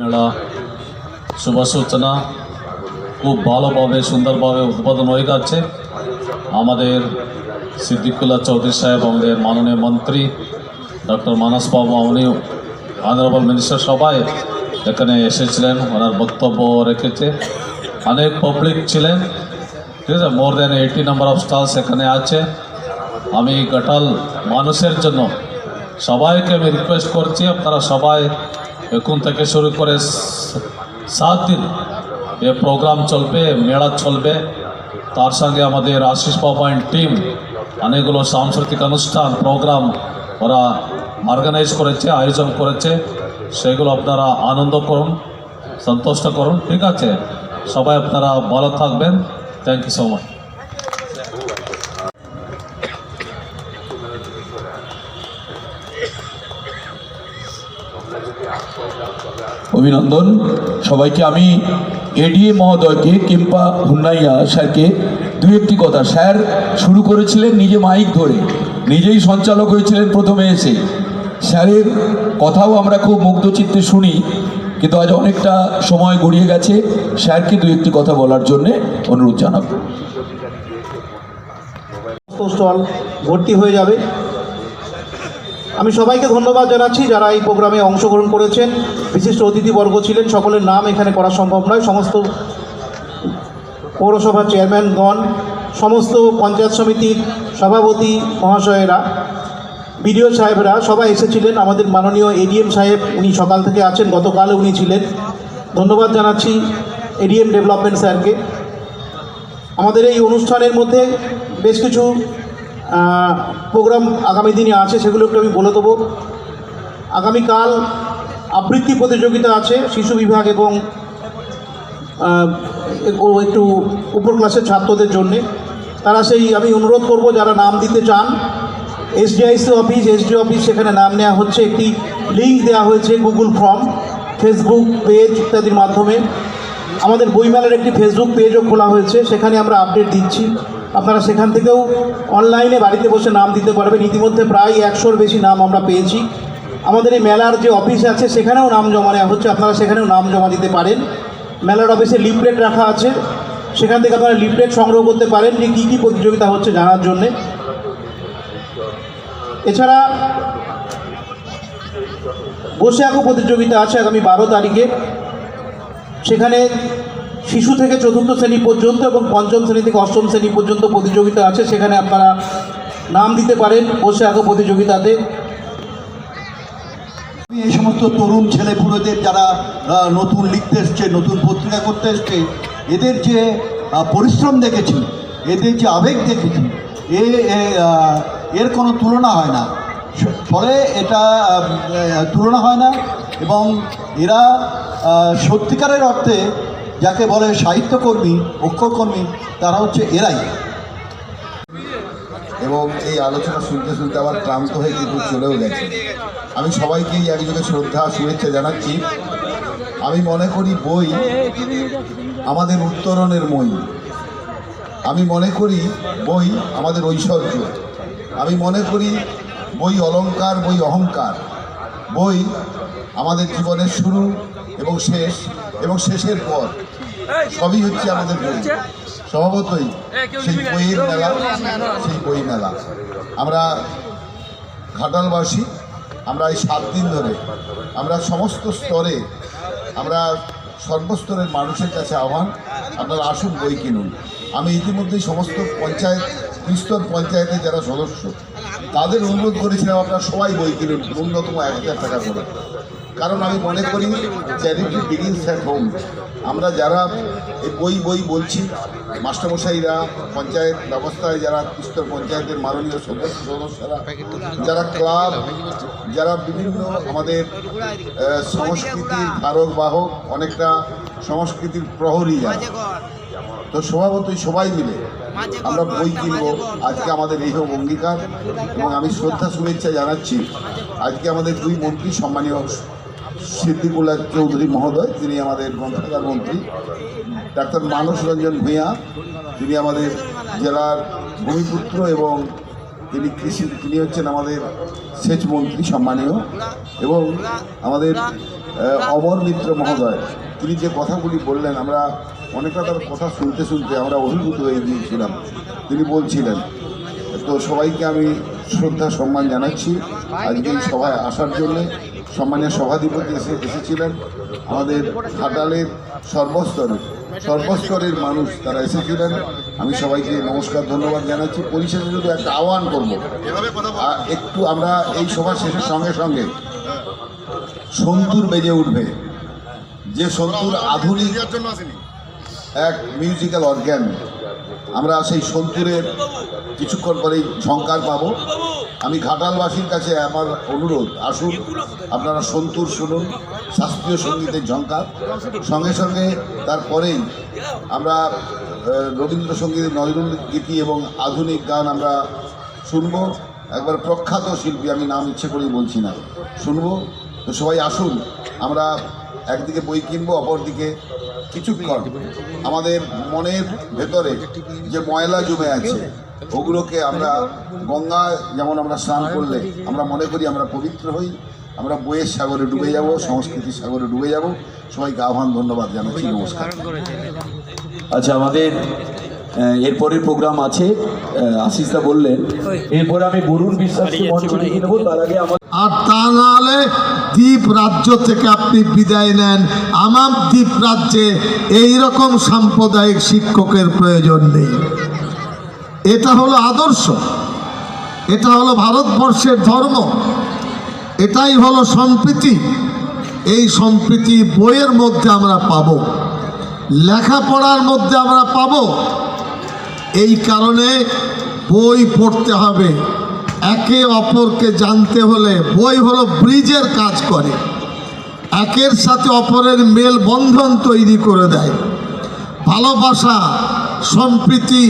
মেলা শুভ সূচনা খুব ভালোভাবে, সুন্দরভাবে উদ্বোধন হয়ে যাচ্ছে আমাদের সিদ্দিকুল্লাহ চৌধুরী সাহেব, আমাদের মাননীয় মন্ত্রী, ডক্টর মানস বাবু উনি অনারেবল মিনিস্টার সবাই এখানে এসেছিলেন। ওনার বক্তব্য রেখেছে। অনেক পাবলিক ছিলেন। ঠিক আছে more than eighty number of stalls এখানে আছে। আমি গটাল মানুষের জন্য সবাইকে আমি রিকোয়েস্ট করছি, আপনারা সবাই এখন থেকে শুরু করে সাত দিন এ প্রোগ্রাম চলবে, মেলা চলবে। তার সঙ্গে আমাদের আশিস পাপাইন টিম অনেকগুলো সাংস্কৃতিক অনুষ্ঠান প্রোগ্রাম ওরা অর্গানাইজ করেছে, আয়োজন করেছে। সেগুলো আপনারা আনন্দ করুন, সন্তুষ্ট করুন। ঠিক আছে? সবাই আপনারা ভালো থাকবেন। থ্যাংক ইউ সো মাচ অভিনন্দন। সবাইকে আমি এডিএ মহোদয়কে কিংবা হুন্নাইয়া স্যারকে দু একটি কথা। স্যার শুরু করেছিলেন নিজে মাইক ধরে, নিজেই সঞ্চালক হয়েছিলেন প্রথমে এসে। স্যারের কথাও আমরা খুব মুগ্ধ চিত্তে শুনি, কিন্তু আজ অনেকটা সময় গড়িয়ে গেছে। স্যারকে দু একটি কথা বলার জন্যে অনুরোধ জানাব। ভর্তি হয়ে যাবে। আমি সবাইকে ধন্যবাদ জানাচ্ছি যারা এই প্রোগ্রামে অংশগ্রহণ করেছেন। বিশিষ্ট অতিথিবর্গ ছিলেন, সকলের নাম এখানে করা সম্ভব নয়। সমস্ত পৌরসভার চেয়ারম্যানগণ, সমস্ত পঞ্চায়েত সমিতির সভাপতি মহাশয়েরা, বিডিও সাহেবরা, সবাই এসেছিলেন। আমাদের মাননীয় এডিএম সাহেব, উনি সকাল থেকে আছেন, গতকাল উনি ছিলেন। ধন্যবাদ জানাচ্ছি এডিএম ডেভেলপমেন্ট স্যারকে। আমাদের এই অনুষ্ঠানের মধ্যে বেশ কিছু প্রোগ্রাম আগামী দিনে আছে, সেগুলো একটু আমি বলে দেবো। আগামীকাল আবৃত্তি প্রতিযোগিতা আছে, শিশু বিভাগ এবং একটু উপর ক্লাসের ছাত্রদের জন্যে। তারা সেই, আমি অনুরোধ করব, যারা নাম দিতে চান এসডিআইসি অফিস এসডি অফিস সেখানে নাম নেওয়া হচ্ছে, একটি লিঙ্ক দেওয়া হয়েছে গুগল ফর্ম ফেসবুক পেজ ইত্যাদির মাধ্যমে। আমাদের বইমেলার একটি ফেসবুক পেজও খোলা হয়েছে, সেখানে আমরা আপডেট দিচ্ছি। আপনারা সেখান থেকেও অনলাইনে বাড়িতে বসে নাম দিতে পারবেন। ইতিমধ্যে প্রায় একশোর বেশি নাম আমরা পেয়েছি। আমাদের এই মেলার যে অফিস আছে, সেখানেও নাম জমা নেওয়া হচ্ছে। আপনারা সেখানেও নাম জমা দিতে পারেন। মেলার অফিসে লিফলেট রাখা আছে। সেখান থেকে আপনারা লিফলেট সংগ্রহ করতে পারেন যে কী কী প্রতিযোগিতা হচ্ছে জানার জন্যে। এছাড়া বসে আঁকো প্রতিযোগিতা আছে আগামী বারো তারিখে। সেখানে শিশু থেকে চতুর্থ শ্রেণি পর্যন্ত এবং পঞ্চম শ্রেণি থেকে অষ্টম শ্রেণি পর্যন্ত প্রতিযোগিতা আছে। সেখানে আপনারা নাম দিতে পারেন, বসে আঁকো প্রতিযোগিতাতে। এই সমস্ত তরুণ ছেলেপুলেদের যারা নতুন লিখতে এসছে, নতুন পত্রিকা করতে এসছে, এদের যে পরিশ্রম দেখেছি, এদের যে আবেগ দেখেছি, এ এর কোনো তুলনা হয় না। ফলে এটা তুলনা হয় না এবং এরা সত্যিকারের অর্থে যাকে বলে সাহিত্যকর্মী, অক্ষরকর্মী, তারা হচ্ছে এরাই। এবং এই আলোচনা শুনতে শুনতে আবার ক্লান্ত হয়ে কিন্তু চলেও গেছে। আমি সবাইকেই একযোগে শ্রদ্ধা, শুভেচ্ছা জানাচ্ছি। আমি মনে করি বই আমাদের উত্তরণের মই। আমি মনে করি বই আমাদের ঐশ্বর্য। আমি মনে করি বই অলঙ্কার বই অহংকার। বই আমাদের জীবনের শুরু এবং শেষ এবং শেষের পর। সবই হচ্ছে আমাদের বই। স্বভাবতই সেই বইয়ের মেলা, সেই বই মেলা। আমরা ঘাটালবাসী, আমরা এই সাত দিন ধরে আমরা সমস্ত স্তরে আমরা সর্বস্তরের মানুষের কাছে আহ্বান, আপনারা আসুন বই কিনুন। আমি ইতিমধ্যেই সমস্ত পঞ্চায়েত ত্রিস্তর পঞ্চায়েতের যারা সদস্য, তাদের অনুরোধ করেছিলাম আপনারা সবাই বই কিনুন, ন্যূনতম এক হাজার টাকা করে। কারণ আমি মনে করি চ্যারিটি বিগিনস অ্যাট হোম। আমরা যারা বই বই বলছি, মাস্টারমশাইরা, পঞ্চায়েত ব্যবস্থায় যারা স্তর পঞ্চায়েতের মাননীয় সদস্য সদস্যরা, যারা ক্লাব, যারা বিভিন্ন আমাদের সংস্কৃতির ধারক, বাহক, অনেকটা সংস্কৃতির প্রহরী যারা। তো স্বভাবতই সবাই মিলে আমরা বই কিনবো। আজকে আমাদের এই হোক অঙ্গীকার এবং আমি শ্রদ্ধা, শুভেচ্ছা জানাচ্ছি। আজকে আমাদের দুই মন্ত্রী, সম্মানীয় সিদ্দিকুল্লাহ চৌধুরী মহোদয় তিনি আমাদের গ্রন্থাগার মন্ত্রী। ডাক্তার মানস রঞ্জন ভূঁইয়া তিনি আমাদের জেলার ভূমিপুত্র এবং তিনি কৃষি, তিনি হচ্ছেন আমাদের সেচ মন্ত্রী সম্মানীয়। এবং আমাদের অমর মিত্র মহোদয়, তিনি যে কথাগুলি বললেন, আমরা অনেকটা তার কথা শুনতে শুনতে আমরা অভিভূত হয়ে গিয়েছিলাম। তিনি বলছিলেন, তো সবাইকে আমি শ্রদ্ধা, সম্মান জানাচ্ছি আজকে সভায় আসার জন্য। সম্মানীয় সভাধিপতি এসে এসেছিলেন। আমাদের ঘাটালের সর্বস্তরের সর্বস্তরের মানুষ তারা এসেছিলেন। আমি সবাইকে নমস্কার ধন্যবাদ জানাচ্ছি। পরিশেষে শুধু একটা আহ্বান করব। একটু আমরা এই সভা শেষের সঙ্গে সঙ্গে সন্তুর বেজে উঠবে। যে সন্তুর আধুনিক এক মিউজিক্যাল অর্গ্যান আমরা সেই সন্তুরের কিছুক্ষণ পরেই ঝঙ্কার পাবো। আমি ঘাটালবাসীর কাছে আমার অনুরোধ আসুন আপনারা সন্তুর শুনুন শাস্ত্রীয় সঙ্গীতের ঝঙ্কার সঙ্গে সঙ্গে তারপরেই আমরা আহ, রবীন্দ্রসঙ্গীতের নজরুল গীতি এবং আধুনিক গান আমরা শুনব। একবার প্রখ্যাত শিল্পী আমি নাম ইচ্ছে করেই বলছি না শুনব। তো সবাই আসুন আমরা একদিকে বই কিনবো অপরদিকে কিছুক্ষণ আমাদের মনের ভেতরে যে ময়লা জমে আছে ওগুলোকে আমরা গঙ্গা যেমন আমরা স্নান করলে আমরা মনে করি আমরা পবিত্র হই আমরা বইয়ের সাগরে ডুবে যাব সংস্কৃতির সাগরে ডুবে যাব। সবাইকে আহ্বান ধন্যবাদ জানাচ্ছি নমস্কার। আচ্ছা আমাদের এরপরের প্রোগ্রাম আছে আহ, আশিসদা বললেন। এরপরে আমি বরুণ বিশ্বাসকে মঞ্চে ডেকে নেব তার আগে আমার আর তা নাহলে দ্বীপ রাজ্য থেকে আপনি বিদায় নেন। আমার দ্বীপ রাজ্যে এই রকম সাম্প্রদায়িক শিক্ষকের প্রয়োজন নেই। এটা হলো আদর্শ। এটা হলো ভারতবর্ষের ধর্ম। এটাই হলো সম্প্রীতি। এই সম্প্রীতি বইয়ের মধ্যে আমরা পাব। লেখাপড়ার মধ্যে আমরা পাব। এই কারণে বই পড়তে হবে। একে অপরকে জানতে হলে বই হলো ব্রিজের কাজ করে। একের সাথে অপরের মেল বন্ধন তৈরি করে দেয়। ভালোবাসা সম্প্রীতি,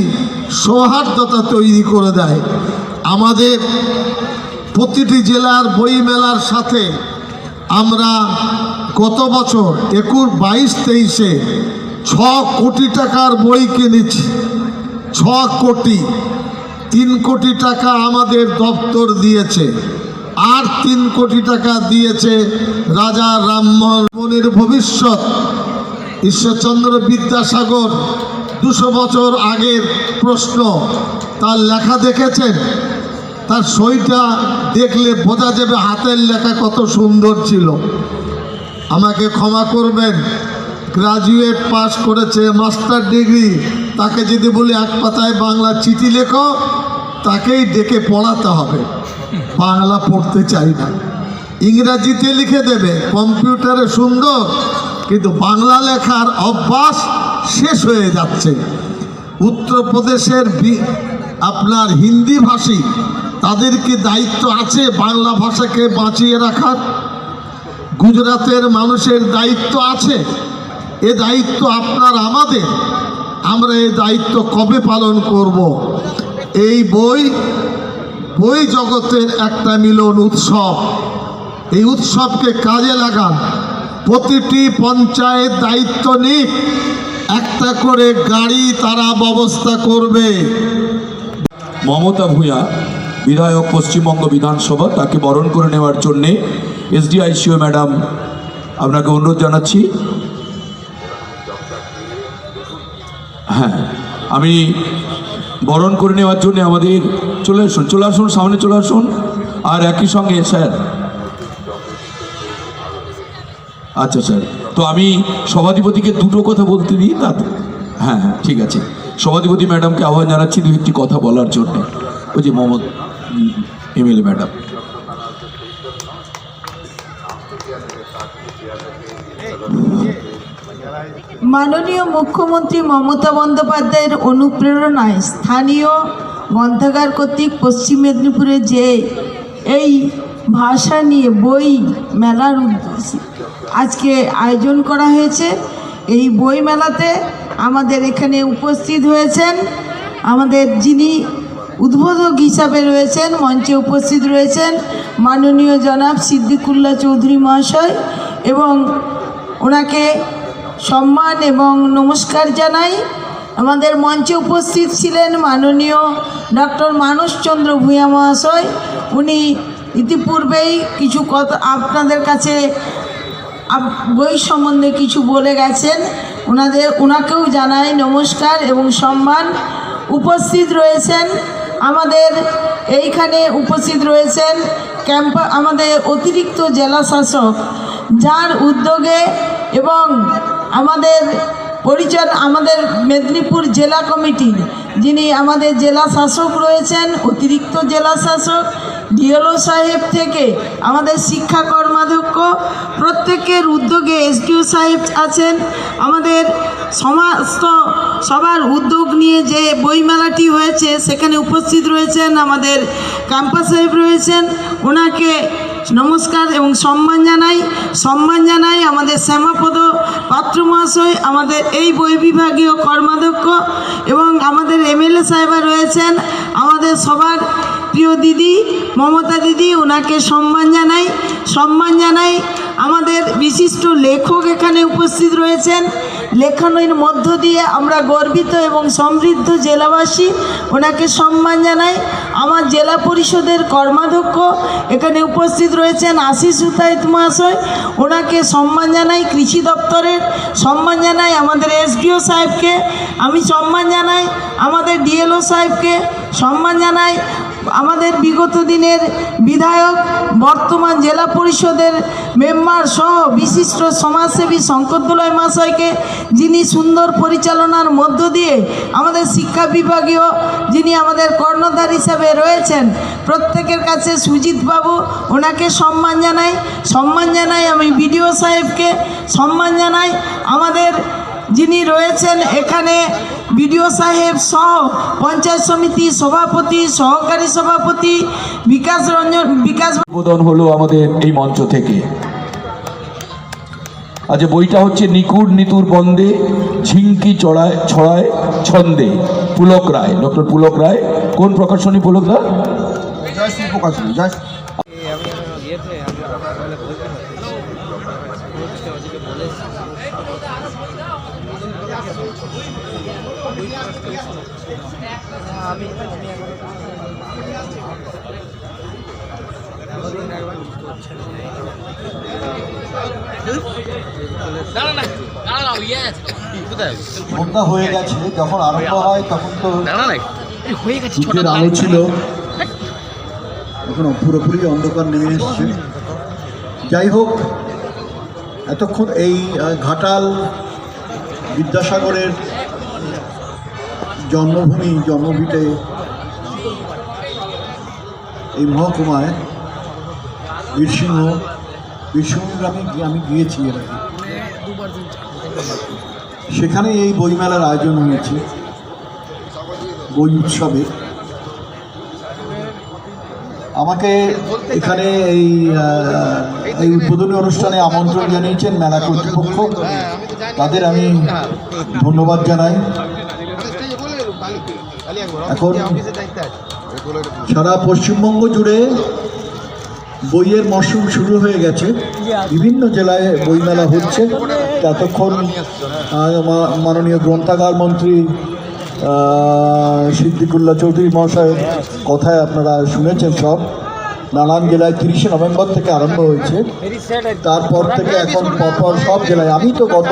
সৌহার্দ্যতা তৈরি করে দেয়। আমাদের প্রতিটি জেলার বই মেলার সাথে আমরা গত বছর একুশ, বাইশ, তেইশে ছ কোটি টাকার বই কিনেছি। ছ কোটি, তিন কোটি টাকা আমাদের দপ্তর দিয়েছে আর তিন কোটি টাকা দিয়েছে রাজা রামমোহন মনের ভবিষ্যৎ, ঈশ্বরচন্দ্র বিদ্যাসাগর। দুশো বছর আগের প্রশ্ন। তার লেখা দেখেছেন? তার সইটা দেখলে বোঝা যাবে হাতের লেখা কত সুন্দর ছিল। আমাকে ক্ষমা করবেন। গ্রাজুয়েট পাস করেছে, মাস্টার ডিগ্রি। তাকে যদি বলি এক পাতায় বাংলা চিঠি লেখো, তাকেই ডেকে পড়াতে হবে। বাংলা পড়তে চাই না। ইংরাজিতে লিখে দেবে, কম্পিউটারে সুন্দর, কিন্তু বাংলা লেখার অভ্যাস শেষ হয়ে যাচ্ছে। উত্তরপ্রদেশের আপনার হিন্দি ভাষী, তাদের কি দায়িত্ব আছে বাংলা ভাষাকে বাঁচিয়ে রাখার? গুজরাতের মানুষের দায়িত্ব আছে। এ দায়িত্ব আপনার আমাদের। আমরা এই দায়িত্ব কবে পালন করব? এই বই বই জগতের একটা মিলন উৎসব। এই উৎসবকে কাজে লাগান। প্রতিটি পঞ্চায়েত দায়িত্ব নিক। একটা করে গাড়ি তারা ব্যবস্থা করবে। মমতা ভূঁয়া বিধায়ক পশ্চিমবঙ্গ বিধানসভা, তাকে বরণ করে নেওয়ার জন্যে এসডিআইসিও ম্যাডাম, আপনাকে অনুরোধ জানাচ্ছি। হ্যাঁ আমি বরণ করে নেওয়ার জন্য আমাদের চলে আসুন চলে আসুন, সামনে চলে আসুন। আর একই সঙ্গে, স্যার আচ্ছা স্যার তো আমি সভাধিপতিকে দুটো কথা বলতে দিই তা হ্যাঁ হ্যাঁ ঠিক আছে। সভাধিপতি ম্যাডামকে আহ্বান জানাচ্ছি দু একটি কথা বলার জন্য। ওই যে মোহাম্মদ এমএলএ ম্যাডাম। মাননীয় মুখ্যমন্ত্রী মমতা বন্দ্যোপাধ্যায়ের অনুপ্রেরণায় স্থানীয় গ্রন্থাগার কর্তৃক পশ্চিম মেদিনীপুরে যে এই ভাষা নিয়ে বই মেলার উদ্দেশ্যে আজকে আয়োজন করা হয়েছে। এই বই মেলাতে আমাদের এখানে উপস্থিত হয়েছেন। আমাদের যিনি উদ্বোধক হিসাবে রয়েছেন, মঞ্চে উপস্থিত রয়েছেন মাননীয় জনাব সিদ্দিকুল্লা চৌধুরী মহাশয় এবং ওনাকে সম্মান এবং নমস্কার জানাই। আমাদের মঞ্চে উপস্থিত ছিলেন মাননীয় ডক্টর মানসচন্দ্র ভূঁইয়া মহাশয়। উনি ইতিপূর্বেই কিছু কথা আপনাদের কাছে বই সম্বন্ধে কিছু বলে গেছেন। ওনাদের ওনাকেও জানাই নমস্কার এবং সম্মান। উপস্থিত রয়েছেন আমাদের এইখানে উপস্থিত রয়েছেন ক্যাম্পা আমাদের অতিরিক্ত জেলা শাসক। যার উদ্যোগে এবং আমাদের পরিচয় আমাদের মেদিনীপুর জেলা কমিটির যিনি আমাদের জেলা শাসক রয়েছেন, অতিরিক্ত জেলা শাসক, ডিএলও সাহেব থেকে আমাদের শিক্ষা কর্মাধ্যক্ষ প্রত্যেকের উদ্যোগে এসডিও সাহেব আছেন। আমাদের সমস্ত সবার উদ্যোগ নিয়ে যে বইমেলাটি হয়েছে, সেখানে উপস্থিত রয়েছেন আমাদের ক্যাম্পাস সাহেব রয়েছেন। ওনাকে নমস্কার এবং সম্মান জানাই। সম্মান জানাই আমাদের শ্যামাপদ পাত্র মহাশয় আমাদের এই বই বিভাগীয় কর্মাধ্যক্ষ এবং আমাদের এমএলএ সাহেবা রয়েছেন। আমাদের সবার প্রিয় দিদি, মমতা দিদি, ওনাকে সম্মান জানাই। সম্মান জানাই আমাদের বিশিষ্ট লেখক এখানে উপস্থিত রয়েছেন। লেখানোর মধ্য দিয়ে আমরা গর্বিত এবং সমৃদ্ধ জেলাবাসী, ওনাকে সম্মান জানাই। আমার জেলা পরিষদের কর্মাধ্যক্ষ এখানে উপস্থিত রয়েছেন আশিস উতায়ত মহাশয়। ওনাকে সম্মান জানাই কৃষি দপ্তরের, সম্মান জানাই আমাদের এসডিও সাহেবকে। আমি সম্মান জানাই আমাদের ডিএলও সাহেবকে। সম্মান জানাই আমাদের বিগত দিনের বিধায়ক, বর্তমান জেলা পরিষদের মেম্বার সহ বিশিষ্ট সমাজসেবী শঙ্করদোলয় মহাশয়কে যিনি সুন্দর পরিচালনার মধ্য দিয়ে আমাদের শিক্ষা বিভাগীয় যিনি আমাদের কর্ণধার হিসাবে রয়েছেন, প্রত্যেকের কাছে সুজিত বাবু ওনাকে সম্মান জানাই। সম্মান জানাই আমি বিডিও সাহেবকে। সম্মান জানাই আমাদের যিনি রয়েছেন এখানে বিডিও সাহেব সহ পঞ্চায়েত সমিতি সভাপতি সহকারী সভাপতি বিকাশ রঞ্জন বিকাশ উদ্বোধন হলো আমাদের এই মঞ্চ থেকে। আচ্ছা বইটা হচ্ছে নিকুর নিতুর বন্দে ঝিঙ্কি চড়ায় ছড়ায় ছন্দে পুলক রায়। ডক্টর পুলক রায় কোন প্রকাশনী পুলক দা? জয়শ্রী প্রকাশনী জয় সন্ধ্যা হয়ে গেছে যখন আরম্ভ হয় তখন তো যুগের আলো ছিল। এখন পুরোপুরি অন্ধকার নেমে এসছে। যাই হোক এতক্ষণ এই ঘাটাল বিদ্যাসাগরের জন্মভূমি জন্মভিটে এই মহকুমায় বীরসিংহ বীরসিংহ গ্রামে আমি গিয়েছি এর আগে। সেখানে এই বইমেলার আয়োজন হয়েছে। বই উৎসবে। আমাকে এখানে এই এই উদ্বোধনী অনুষ্ঠানে আমন্ত্রণ জানিয়েছেন মেলা কর্তৃপক্ষ। তাদের আমি ধন্যবাদ জানাই। এখন সারা পশ্চিমবঙ্গ জুড়ে বইয়ের মরশুম শুরু হয়ে গেছে। বিভিন্ন জেলায় বইমেলা হচ্ছে। মা- মাননীয় গ্রন্থাগার মন্ত্রী সিদ্দিকুল্লা সিদ্দিকুল্লাহ চৌধুরী মহাশয়ের কথায় আপনারা শুনেছেন সব। নানান জেলায় তিরিশে নভেম্বর থেকে আরম্ভ হয়েছে। তারপর থেকে এখন পরপর সব জেলায়। আমি তো গত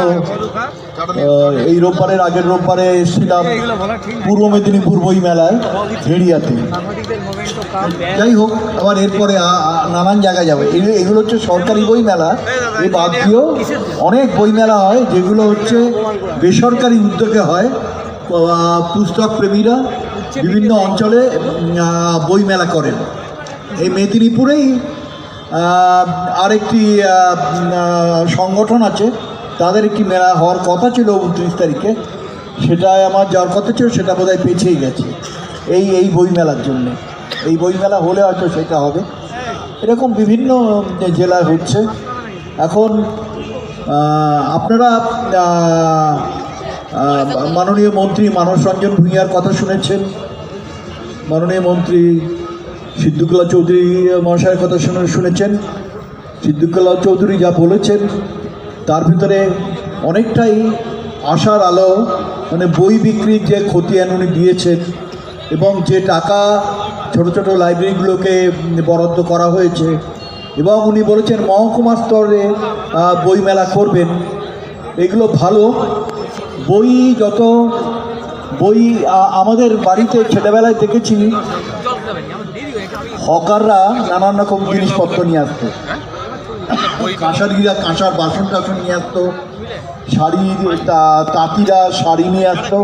এই রোববারের, আগের রোববারে এসেছিলাম পূর্ব মেদিনীপুর বই মেলায় ভেড়িয়াতে। যাই হোক, আবার এরপরে নানান জায়গায় যাবে। এগুলো হচ্ছে সরকারি বই মেলা এই বাদ দিয়েও অনেক বই মেলা হয়, যেগুলো হচ্ছে বেসরকারি উদ্যোগে হয়। পুস্তক প্রেমীরা বিভিন্ন অঞ্চলে বই মেলা করেন। এই মেদিনীপুরেই আরেকটি সংগঠন আছে। তাদের একটি মেলা হওয়ার কথা ছিল উনত্রিশ তারিখে। সেটায় আমার যাওয়ার কথা ছিল, সেটা বোধহয় পেছিয়ে গেছে। এই এই বই মেলার জন্য। এই বই মেলা হলে হয়তো সেটা হবে। এরকম বিভিন্ন জেলায় হচ্ছে। এখন আপনারা মাননীয় মন্ত্রী মানস রঞ্জন ভূঁইয়ার কথা শুনেছেন। মাননীয় মন্ত্রী সিদ্দিকুল্লাহ চৌধুরী মহাশয়ের কথা শুনে শুনেছেন। সিদ্দিকুল্লাহ চৌধুরী যা বলেছেন তার ভিতরে অনেকটাই আশার আলো মানে বই বিক্রির যে খতিয়ান উনি দিয়েছেন এবং যে টাকা ছোট ছোট লাইব্রেরিগুলোকে বরাদ্দ করা হয়েছে এবং উনি বলেছেন মহকুমা স্তরে আহ, বই মেলা করবেন। এগুলো ভালো। বই যত বই আমাদের বাড়িতে ছেলেবেলায় দেখেছি হকাররা নানান রকম জিনিসপত্র নিয়ে আসতো। কাঁসারিরা কাঁসার বাসন টাসন নিয়ে আসতো, শাড়ি তাঁতিরা শাড়ি নিয়ে আসতো,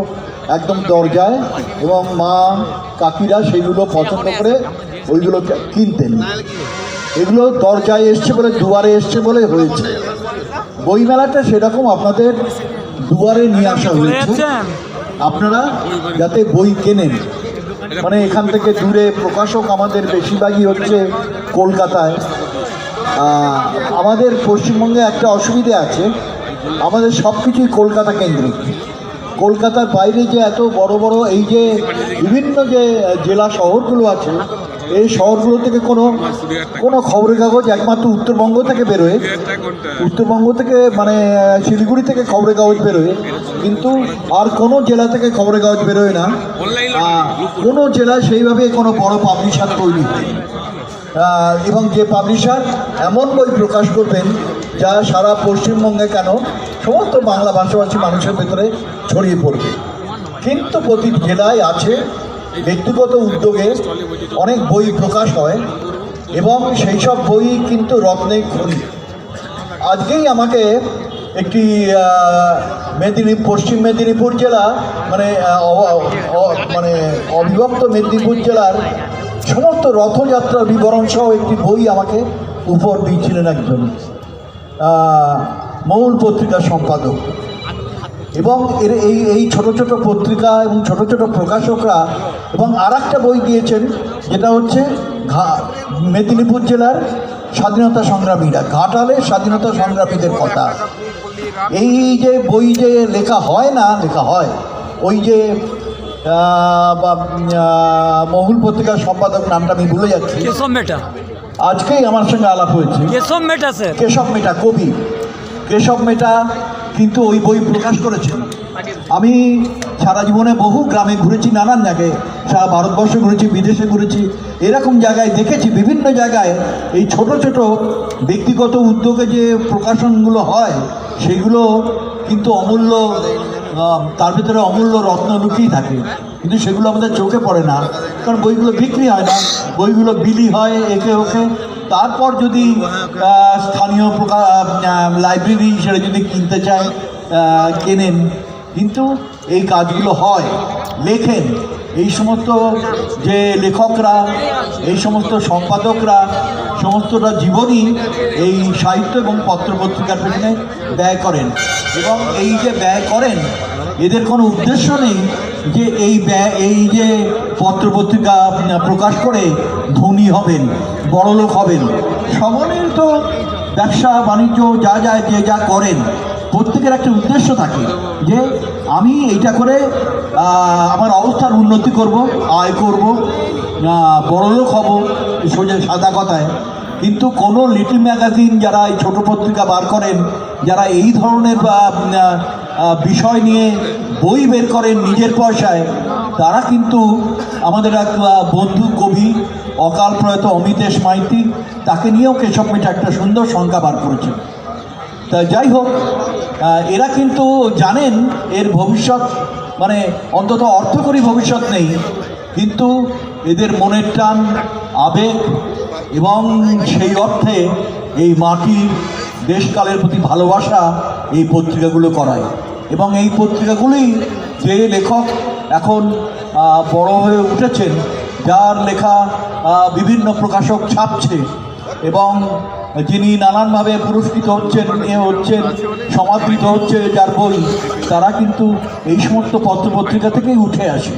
একদম দরজায়, এবং মা, কাকিরা সেগুলো পছন্দ করে ওইগুলো কিনতেন। এগুলো দরজায় এসছে বলে, দুয়ারে এসছে বলে হয়েছে। বইমেলাটা সেরকম আপনাদের দুয়ারে নিয়ে আসা হয়েছে। আপনারা যাতে বই কেনেন। মানে এখান থেকে দূরে প্রকাশক আমাদের বেশিরভাগই হচ্ছে কলকাতায়। আমাদের পশ্চিমবঙ্গে একটা অসুবিধে আছে। আমাদের সব কিছুই কলকাতা কেন্দ্রিক। কলকাতার বাইরে যে এত বড় বড় এই যে বিভিন্ন যে জেলা শহরগুলো আছে এই শহরগুলো থেকে কোনো কোনো খবরের কাগজ একমাত্র উত্তরবঙ্গ থেকে বেরোয়। উত্তরবঙ্গ থেকে মানে শিলিগুড়ি থেকে খবরের কাগজ বেরোয়। কিন্তু আর কোনো জেলা থেকে খবরের কাগজ বেরোয় না। কোনো জেলায় সেইভাবে কোনো বড় পাবলিশার তৈরি এবং যে পাবলিশার এমন বই প্রকাশ করবেন যা সারা পশ্চিমবঙ্গে কেন সমস্ত বাংলা ভাষাভাষী মানুষের ভেতরে ছড়িয়ে পড়বে। কিন্তু প্রতি জেলায় আছে ব্যক্তিগত উদ্যোগে অনেক বই প্রকাশ হয় এবং সেই সব বই কিন্তু রত্নে খনি। আজকেই আমাকে একটি মেদিনীপুর, পশ্চিম মেদিনীপুর জেলা মানে মানে অবিভক্ত মেদিনীপুর জেলার সমস্ত রথযাত্রার বিবরণ সহ একটি বই আমাকে উপর দিয়েছিলেন একজন মৌল পত্রিকার সম্পাদক। এবং এর এই এই ছোটো ছোটো পত্রিকা এবং ছোট ছোট প্রকাশকরা এবং আর একটা বই দিয়েছেন যেটা হচ্ছে ঘা মেদিনীপুর জেলার স্বাধীনতা সংগ্রামীরা ঘাটালে স্বাধীনতা সংগ্রামীদের কথা। এই যে বই যে লেখা হয় না লেখা হয় ওই যে বা মহুল পত্রিকার সম্পাদক নামটা আমি ভুলে যাচ্ছি। কেশব মেটা। আজকেই আমার সঙ্গে আলাপ হয়েছে। কেশব মেটা স্যার। কেশব মেটা কবি। কেশব মেটা কিন্তু ওই বই প্রকাশ করেছেন আমি সারা জীবনে বহু গ্রামে ঘুরেছি, নানান জায়গায়। সারা ভারতবর্ষে ঘুরেছি, বিদেশে ঘুরেছি। এরকম জায়গায় দেখেছি, বিভিন্ন জায়গায় এই ছোট ছোট ব্যক্তিগত উদ্যোগে যে প্রকাশনগুলো হয়, সেগুলো কিন্তু অমূল্য তার ভিতরে অমূল্য রত্ন লুকিয়ে থাকে। কিন্তু সেগুলো আমাদের চোখে পড়ে না। কারণ বইগুলো বিক্রি হয় না। বইগুলো বিলি হয় একে ওকে। তারপর যদি স্থানীয় প্রকার লাইব্রেরি সেটা যদি কিনতে চায় কেনেন। কিন্তু এই কাজগুলো হয়। লেখেন। এই সমস্ত যে লেখকরা, এই সমস্ত সম্পাদকরা, সমস্তটা জীবনই এই সাহিত্য এবং পত্রপত্রিকার পেছনে ব্যয় করেন। এবং এই যে ব্যয় করেন, এদের কোনো উদ্দেশ্য নেই যে এই ব্যয় এই যে পত্রপত্রিকা প্রকাশ করে ধনী হবেন বড়লোক হবেন, সকলের তো ব্যবসা, বাণিজ্য, যা যা যে যা করেন, প্রত্যেকের একটা উদ্দেশ্য থাকে যে আমি এইটা করে আমার অবস্থার উন্নতি করব, আয় করব বড়লোক হব, সোজা সাদা কথায়। কিন্তু কোনো লিটল ম্যাগাজিন যারা এই ছোটো পত্রিকা বার করেন, যারা এই ধরনের বিষয় নিয়ে বই বের করেন নিজের পয়সায়, তারা কিন্তু আমাদের এক বন্ধু কবি, অকাল প্রয়াত অমিতেশ মাইতি, তাকে নিয়েও কেশব মেটা একটা সুন্দর সংখ্যা বার করেছেন। তা যাই হোক এরা কিন্তু জানেন এর ভবিষ্যৎ মানে অন্তত অর্থকরী ভবিষ্যৎ নেই, কিন্তু এদের মনের টান, আবেগ এবং সেই অর্থে এই মাটির দেশকালের প্রতি ভালোবাসা এই পত্রিকাগুলো করায়। এবং এই পত্রিকাগুলি যে লেখক এখন বড় হয়ে উঠেছেন, যার লেখা বিভিন্ন প্রকাশক ছাপছে এবং যিনি নানানভাবে পুরস্কৃত হচ্ছেন এ হচ্ছেন, সমাদৃত হচ্ছে যার বই, তারা কিন্তু এই সমস্ত পত্রপত্রিকা থেকেই উঠে আসে।